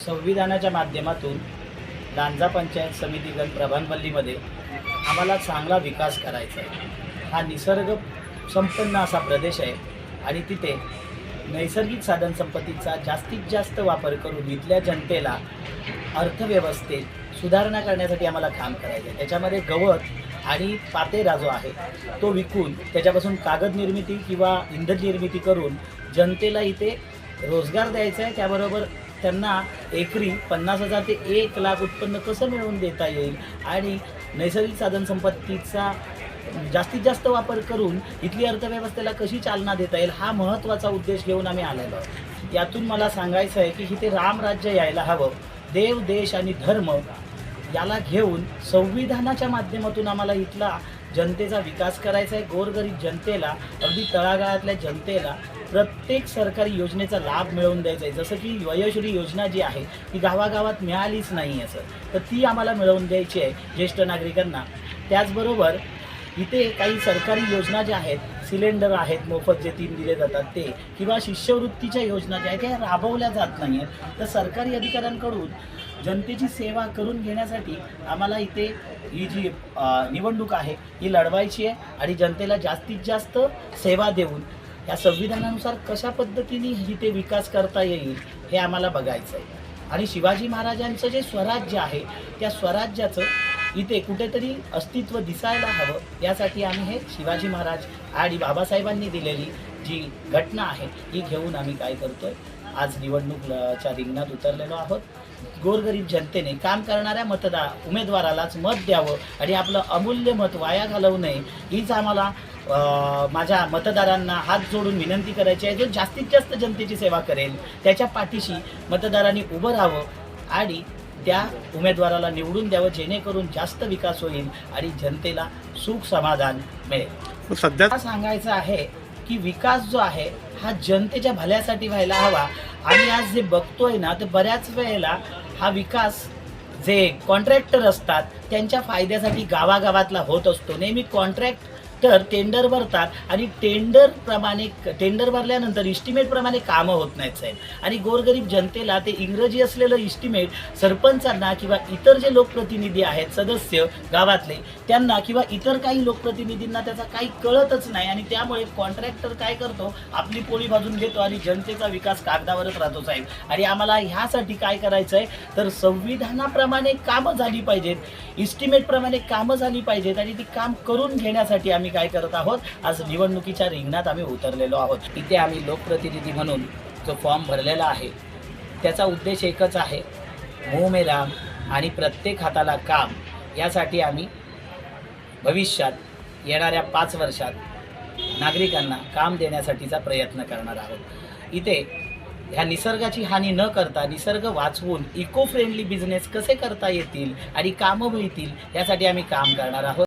संविधानाच्या माध्यमातून लांजा पंचायत समितीगण प्रभानपल्लीमध्ये आम्हाला चांगला विकास करायचा आहे. हा निसर्ग संपन्न असा प्रदेश आहे आणि तिथे नैसर्गिक साधनसंपत्तीचा जास्तीत जास्त वापर करून इथल्या जनतेला अर्थव्यवस्थेत सुधारणा करण्यासाठी आम्हाला काम करायचं आहे. त्याच्यामध्ये गवत आणि पातेरा जो आहे. तो विकून त्याच्यापासून कागद निर्मिती किंवा इंधन निर्मिती करून जनतेला इथे रोजगार द्यायचा आहे. त्याबरोबर त्यांना एकरी पन्नास हजार ते एक लाख उत्पन्न कसं मिळवून देता येईल? आणि नैसर्गिक साधनसंपत्तीचा जास्तीत जास्त वापर करून इथली अर्थव्यवस्थेला कशी चालना देता येईल हा महत्त्वाचा उद्देश घेऊन आम्ही आलेलो आहोत. यातून मला सांगायचं आहे की इथे रामराज्य यायला हवं. देव देश आणि धर्म याला घेऊन संविधानाच्या माध्यमातून आम्हाला इथला जनतेचा विकास करायचा आहे गोरगरीब जनतेला अगदी तळागाळातल्या जनतेला प्रत्येक सरकारी योजनेचा लाभ मिळवून द्यायचा आहे. जसं की वयोश्री योजना जी आहे ती गावागावात मिळालीच नाही असं. तर ती आम्हाला मिळवून द्यायची आहे ज्येष्ठ नागरिकांना. त्याचबरोबर इथे काही सरकारी योजना ज्या आहेत सिलेंडर आहेत मोफत जे तीन दिले जातात ते किंवा शिष्यवृत्तीच्या योजना ज्या आहेत त्या राबवल्या जात नाही आहेत तर सरकारी अधिकाऱ्यांकडून जनतेची सेवा करून घेण्यासाठी आम्हाला इथे ही जी निवडणूक आहे ही लढवायची आहे आणि जनतेला जास्तीत जास्त सेवा देऊन या संविधानानुसार कशा पद्धतीने इथे विकास करता येईल हे आम्हाला बघायचं आहे. आणि शिवाजी महाराजांचं जे स्वराज्य आहे त्या स्वराज्याचं इथे कुठेतरी अस्तित्व दिसायला हवं यासाठी आम्ही हे शिवाजी महाराज आणि बाबासाहेबांनी दिलेली जी घटना आहे ही घेऊन आम्ही काय करतोय? आज निवडणूकच्या रिंगणात उतरलेलो आहोत. गोरगरीब जनतेने काम करणाऱ्या मतदार उमेदवारालाच मत द्यावं आणि आपलं अमूल्य मत वाया घालवू नये. हीच आम्हाला माझ्या मतदारांना हात जोडून विनंती करायची आहे. जो जास्तीत जास्त जनतेची सेवा करेल त्याच्या पाठीशी मतदारांनी उभं राहावं आणि त्या उमेदवाराला निवडून द्यावं जेणेकरून जास्त विकास होईल आणि जनतेला सुख समाधान मिळेल. सध्या सांगायचं आहे की विकास जो आहे हा जनतेच्या भल्यासाठी व्हायला हवा. आणि आज जे बघतोय ना तर बऱ्याच वेळेला हा विकास जे कॉन्ट्रॅक्टर असतात त्यांच्या फायद्यासाठी गावागावातला होत असतो. नेहमी कॉन्ट्रॅक्ट तर टेंडर भरतात आणि टेंडरप्रमाणे टेंडर भरल्यानंतर इस्टिमेटप्रमाणे कामं होत नाहीत साहेब. आणि गोरगरीब जनतेला ते इंग्रजी असलेलं इस्टिमेट सरपंचांना किंवा इतर जे लोकप्रतिनिधी आहेत सदस्य गावातले त्यांना किंवा इतर काही लोकप्रतिनिधींना त्याचा काही कळतच नाही आणि त्यामुळे कॉन्ट्रॅक्टर काय करतो? आपली पोळी भाजून घेतो आणि जनतेचा विकास कागदावरच राहतो साहेब. आणि आम्हाला ह्यासाठी काय करायचं आहे तर संविधानाप्रमाणे कामं झाली पाहिजेत. इस्टिमेटप्रमाणे कामं झाली पाहिजेत आणि ती काम करून घेण्यासाठी आम्ही आम्ही काय करत आहोत? आज निवडणुकीच्या रिंगणात आम्ही उतरलेलो आहोत. इथे आम्ही लोकप्रतिनिधी म्हणून जो फॉर्म भरलेला आहे त्याचा उद्देश एकच आहे मोह राम आणि प्रत्येक हाताला काम. यासाठी आम्ही भविष्यात येणाऱ्या पाच वर्षात नागरिकांना काम देण्यासाठीचा प्रयत्न करणार आहोत. इथे ह्या निसर्गाची हानी न करता निसर्ग वाचवून इको फ्रेंडली बिझनेस कसे करता येतील आणि कामं मिळतील यासाठी आम्ही काम करणार आहोत.